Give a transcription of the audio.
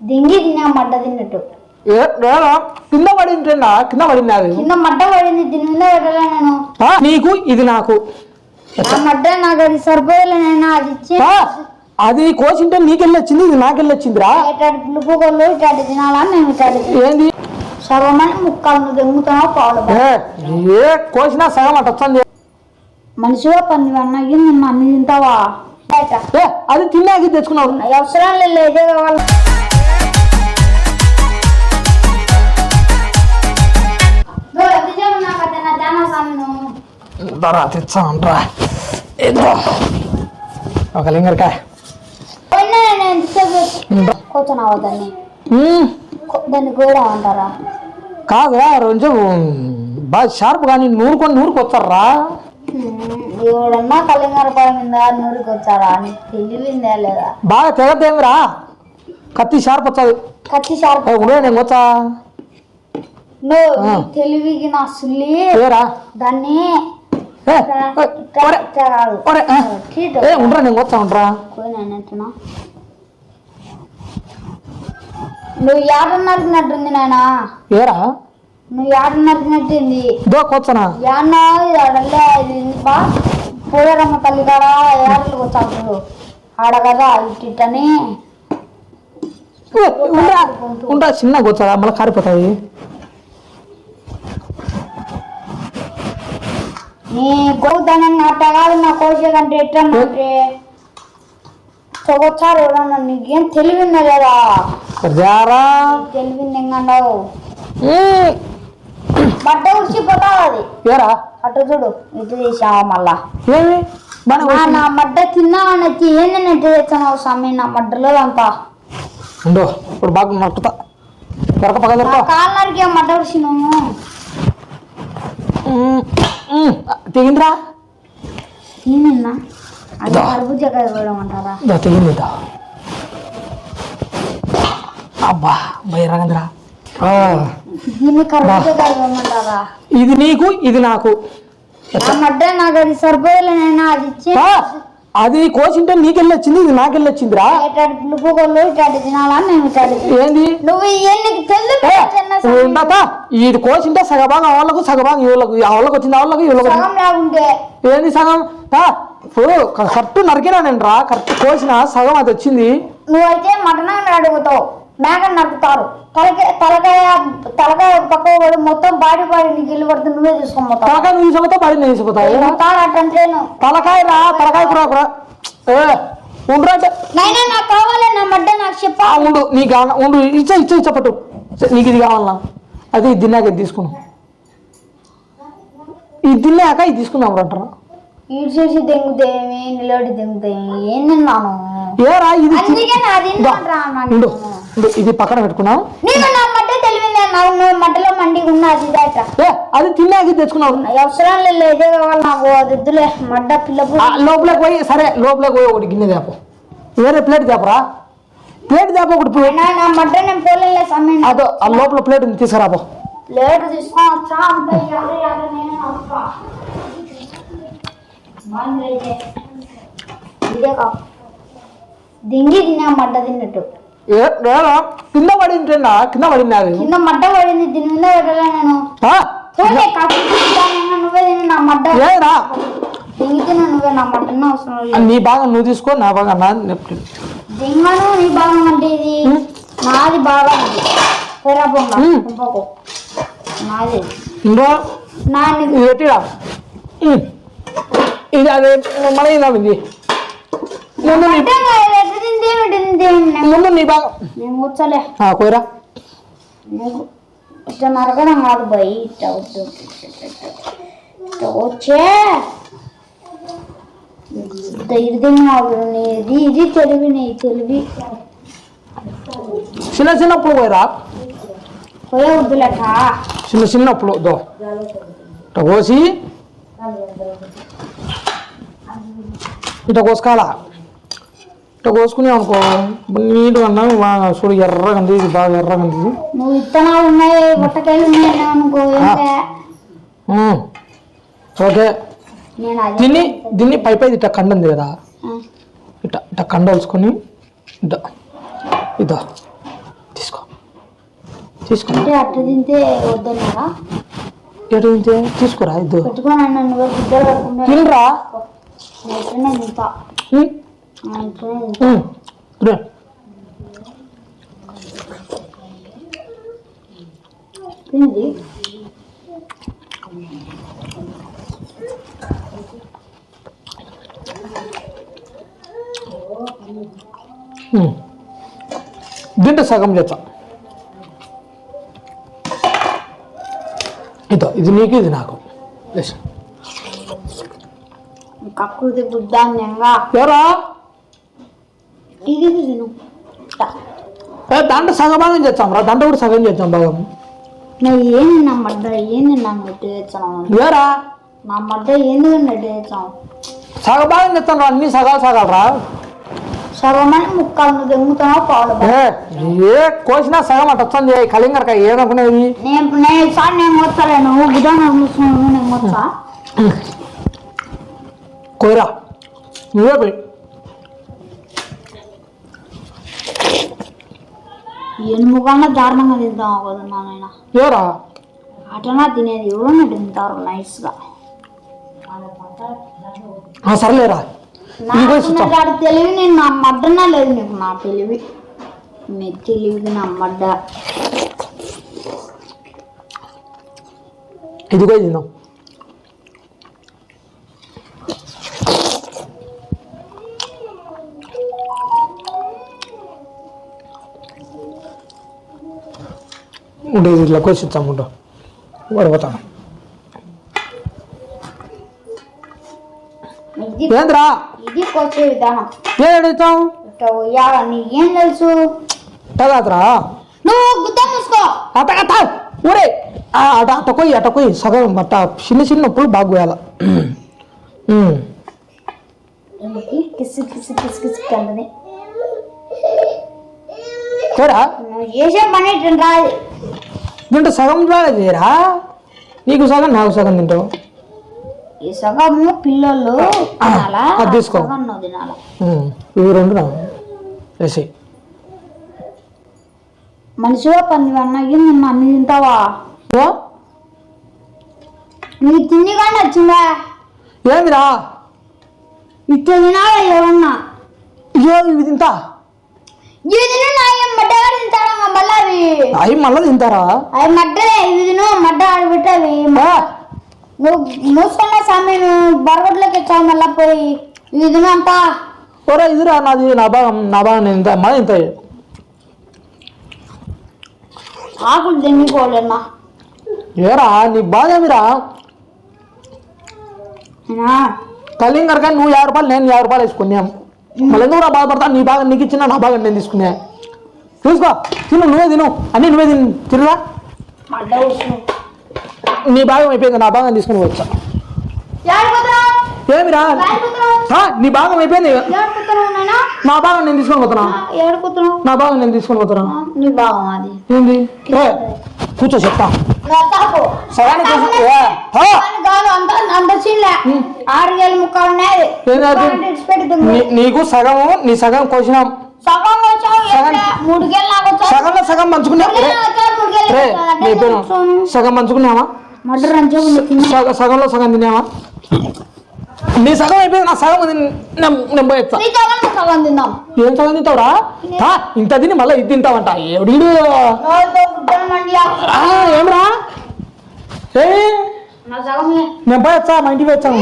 దింగి తిన్నా మడ్డ తిన్నట్టు. కింద పడింటేనా? కింద అది? కింద మడ్డ పడింది దీని మీద పెట్టలే నేను. నీకు ఇది నాకు. ఆ మడ్డ నాకు అది సరిపోయలే నేను అది ఇచ్చి అది కోసింటే నీకెళ్ళి వచ్చింది ఇది నాకెళ్ళి వచ్చిందిరా. ఇటాడు పులుపుగోళ్ళు ఇటాడు తినాలని నేను ఇటాడు ఏంది? సర్వమని ముక్కలు నువ్వు దెంగుతున్నావు పావులు ఏ కోసినా సగం అట్ట వస్తుంది. మనిషిగా పని అన్నయ్యి నిన్ను అన్ని తింటావా? అది తిన్నాకి తెచ్చుకున్నావు. అవసరం లేదు దరా తెచ్చామంట్రా ఏదో? ఒక లింగరికాయ. కూర్చున్నావా దాన్ని? దాన్ని కూడా అంటారా? కాదురా కొంచెం బాగా షార్ప్ కానీ నూరుకొని నూరుకొచ్చారా ఎవడన్నా కలింగరపాయ మీద నూరికి వచ్చారా నీకు తెలివిందా లేదా? బాగా తెగదేమిరా కత్తి షార్ప్ వచ్చాది. కత్తి షార్ప్ ఉండే నేను వచ్చా? నువ్వు తెలివికి నా సుల్లి. ఏరా? దాన్ని ఉండరా నేను వచ్చా ఉండరా. నువ్వు యాడ నరికినట్టుంది నాయన. ఏరా? నువ్వు దో కొచ్చనా ఇది తల్లి కాడ? ఏడలకు వచ్చాడు ఆడ కదా ఇటు ఇటని ఏ, ఉండరా. ఉండరా చిన్న కొచ్చరా మళ్ళీ కారిపోతాయి. నీ గోదాన్ని అట్ట కాదు నా కోసే కంటే చొగొచ్చారు ఎవరన్నా? నీకేం తెలివిందా లేదా జారా. తెలివింది ఎంగండవు ఉమ్, బట్ట ఏరా అటు చూడు ఇటు తీసావా మళ్ళా? ఏమి? బాగా నా మడ్డ వచ్చి ఏంది స్వామి నా మడ్డలో అంతా ఉండు ఇప్పుడు బాగా నట్టుతా దొరక పక్క నా దొరక కాలు నరికి మడ్డ ఉడిచి నువ్వు తెగిందిరా. ఏమన్నా అది తెగింది అబ్బా బయరాగందిరా ఇది నీకు ఇది నాకు. అది సరిపోయలే నేను అది ఇచ్చి ఆ, అది కోసింటే నీకెళ్ళి వచ్చింది ఇది నాకెళ్ళి వచ్చిందిరా. ఇటాడు పులుపుగోళ్ళు ఇటాడు తినాలని నేను ఇటాడు ఏంది? ఉండతా ఇది కోసింటే సగభాగం వాళ్ళకు సగభాగం ఈ వాళ్ళకు వచ్చింది వాళ్ళకి లేకుంటే ఏంది సగం? ఇప్పుడు కరెక్ట్ నరికినా నేను రా కరెక్ట్ కోసిన సగం అది వచ్చింది. నువ్వైతే మటన్ అడుగుతావు. మేకని నరుకుతారు తలకాయ తలకాయ తలకాయ పక్క పడి మొత్తం బాడీ బాడీ నీకు ఇల్లు పడుతుంది నువ్వే పోతావు తలకాయ నువ్వు బడి నేను తలకాయ రా తలకాయ ఉండరా నైనా నాకు కావాలి నా మడ్డ నాకు చెప్పా. ఉండు నీకు ఉండు ఇచ్చే ఇచ్చే ఇచ్చే పట్టు. నీకు ఇది కావాలా అది ఇది తిన్నాక ఇది తీసుకున్నాం. ఇది తిన్నాక ఇది తీసుకున్నాం అంటారా ఈడు చేసి నిలబడి ఏరా ఇది నా ఇది పక్కన పెట్టుకున్నాం నీకు నా మడ్డ తెలివిందే నువ్వు మడ్డలో మండి ఉన్నది దాట ఏ అది తిన్నాక ఇది తెచ్చుకున్నాం అవసరం లేదు ఇదే కావాలి నాకు అది వద్దులే మడ్డ పిల్ల లోపలికి పోయి సరే లోపలికి పోయి ఒకటి గిన్నె తేపో. వేరే ప్లేట్ తేపరా? ప్లేట్ తేప ఒకటి ప్లేట్. నా నా మడ్డ నేను పోలే సమయం అదో ఆ లోపల ప్లేట్ ఉంది తీసుకురాపో లేట్ తీసుకొని వచ్చా అంత ఎర్ర ఎర్ర నేను వస్తా. బాగుంది అయితే. ఇదే దింగి తిన్నా మడ్డ తిన్నట్టు. కింద పడింది అది కింద మడ్డ పడింది దీని మీద పెట్టలే నేను. నువ్వే నా మడ్డ. ఏరా నువ్వే నా మడ్డన్న అవసరం ఆ, లేదు నీ భాగం నువ్వు తీసుకో నా భాగం నా నెప్పు దింగను నీ భాగం అంటే ఇది. నాది పెరా పొంగ. నాది. ఇంకో? అదే మన ఇది ఇది ముందు నీ నేను ముందు నీ భాగం కూర్చోలే ఆ, పోయిరా నీకు ఇట్లా నరకడం కాదు భయ్ ఇట్లా వద్దు ఇట్లా వచ్చే ధైర్యం కాదు ఇది ఇది తెలివి నీ తెలివి చిన్న చిన్నప్పుడు పోయిరా పోయే వద్దులట చిన్న చిన్నప్పుడు దో ఇట్లా కోసి ఇట్లా కోసుకోవాలా ఇట్లా కోసుకుని అనుకో నీట్గా అన్నా బాగా చూడు ఎర్రగా ఉంది ఇది బాగా ఎర్రగా. నువ్వు విత్తనాలు ఉన్నాయి బుట్టకాయలు ఉన్నాయి అనుకో ఏంటే? ఉమ్. ఓకే. నేను అదే దీన్ని దీన్ని పై పై ఇట్లా కండ ఉంది కదా. ఇట్లా ఇట్లా కండ వలుచుకొని ఇట్లా ఇదో తీసుకో. తీసుకో. అంటే అట్ట తింటే వద్దన్నారా ఎటు నుంచి తీసుకోరా ఇద్దు ఇద్దరు తినరా? నేను ఇట్లనే తింటా ఉమ్, నేను ఇట్లనే తింటా ఉమ్, తిను. తింది ఉమ్. దీంట్లో సగం చేస్తా ఇదో ఇది నీకు ఇది నాకు వేసి కక్కుడితే బుద్ధాన్యంగా ఎవరా ఇది తిను. ఏ, దాంట్లో సగం భాగం చేస్తాం రా దాంట్లో కూడా సగం చేద్దాం భాగం. నేను ఏం నా మడ్డ ఏంది నన్ను నెట్టి తెచ్చాను ఏరా నా మడ్డ ఏంది నెట్టి తెచ్చాను సగం భాగం చేస్తాం రా అన్ని సగాలు సగాలు రా. సగమని ముక్కలు నువ్వు దెంగుతున్నావు పాలు ఏ ఏ కోసినా సగం అట్ట వస్తుంది కలింగరకాయ ఏదనుకునేది నేను నేను ఈసారి నేను నువ్వు బుధాన్ని మూసుకున్నావు నేను మొత్తా కోయరా నువ్వే పోయి. ఎనుముకన్నా దారుణంగా తింటాం కదా నాయన. ఏరా అటనా తినేది ఎవరన్నా తింటారు నైస్గా సర్లేరా. నాకున్నగాడి తెలివి నేను నా మడ్డనా లేదు నీకు నా తెలివి. నీ తెలివికి నా మడ్డ. ఇది కూడా ఉండేది ఇట్లా కోసి ఇస్తాం ఉండు పడిపోతాను ఏంద్రా? ఇది కొచ్చే విధానం. ఏం అడుగుతాం ఇట్లా పోయాల నీకేం తెలుసు? కాదురా నువ్వు గుద్ద మూసుకో. అట్ట అట్ట ఊరే అట అట్ట కొయ్యి అట్ట కొయ్యి. సగం అట్ట. చిన్న చిన్న నొప్పులు బాగా పోయాల ఉమ్. ఎందుకు కిసి కిసి కిసి కిసి కందని ఏరా నువ్వు చేసే పని ఇట్లా రాదు దీంట్లో సగం ద్వారా చేయరా? నీకు సగం నాకు సగం తింటావు. ఈ సగము పిల్లలు అది తీసుకో. నువ్వు. ఇవి రెండు నా వేసి మనిషిగా పంది అన్న నిన్న అన్ని తింటావా? నీకు తిండి కానీ వచ్చిందా ఏందిరా ఇట్లా తినాలా ఏమన్నా? ఇవి తింటా తిను నా ఏం మడ్డగా తింటాడా మళ్ళీ అవి మళ్ళీ తింటారా? అవి మడ్డలే ఇవి తిను మడ్డ ఆడబెట్టి అవి ఆ, నువ్వు మూసుకున్న స్వామి నువ్వు బరగొడ్లోకి వచ్చావు మళ్ళీ పోయి. ఇవి తిను అంతా. ఒరే ఇదిరా నాది నా భాగం నా భాగం నేను ఇంత మళ్ళీ ఇంత ఆకులు తినిపోలేనా ఏరా నీ బాధ ఏమిరా? అయినా కలింగరగా నువ్వు యాభై రూపాయలు నేను యాభై రూపాయలు వేసుకున్నాం. మళ్ళీ ఎందుకు బాధపడతా నీ భాగం నీకు ఇచ్చిన నా భాగం నేను తీసుకున్నా. చూసుకో. తిను నువ్వే తిను. అన్నీ నువ్వే తిను. ఉసురు. నీ భాగం అయిపోయింది నా భాగం తీసుకుని వచ్చా? ఏమిరా? నీ భాగం అయిపోయింది? నా భాగం నేను తీసుకొని పోతున్నా? నా భాగం నేను తీసుకొని పోతున్నా. ఏంది? కూర్చో చెప్తా. సగానికి నీకు సగము నీ సగం కోసినాం. సగంలో సగం కూర్చోను. సగం. సగ- సగంలో సగం తిన్నావా? నీ సగం అయిపోయింది నా సగం. నేను పోయేస్తా ఏం సగం తింటావురా? ఇంత తిని మళ్ళీ ఇది తింటావంట. ఎవడు. ఏమరా? ఏ? నేను పోయొచ్చా మా ఇంటికి వచ్చాను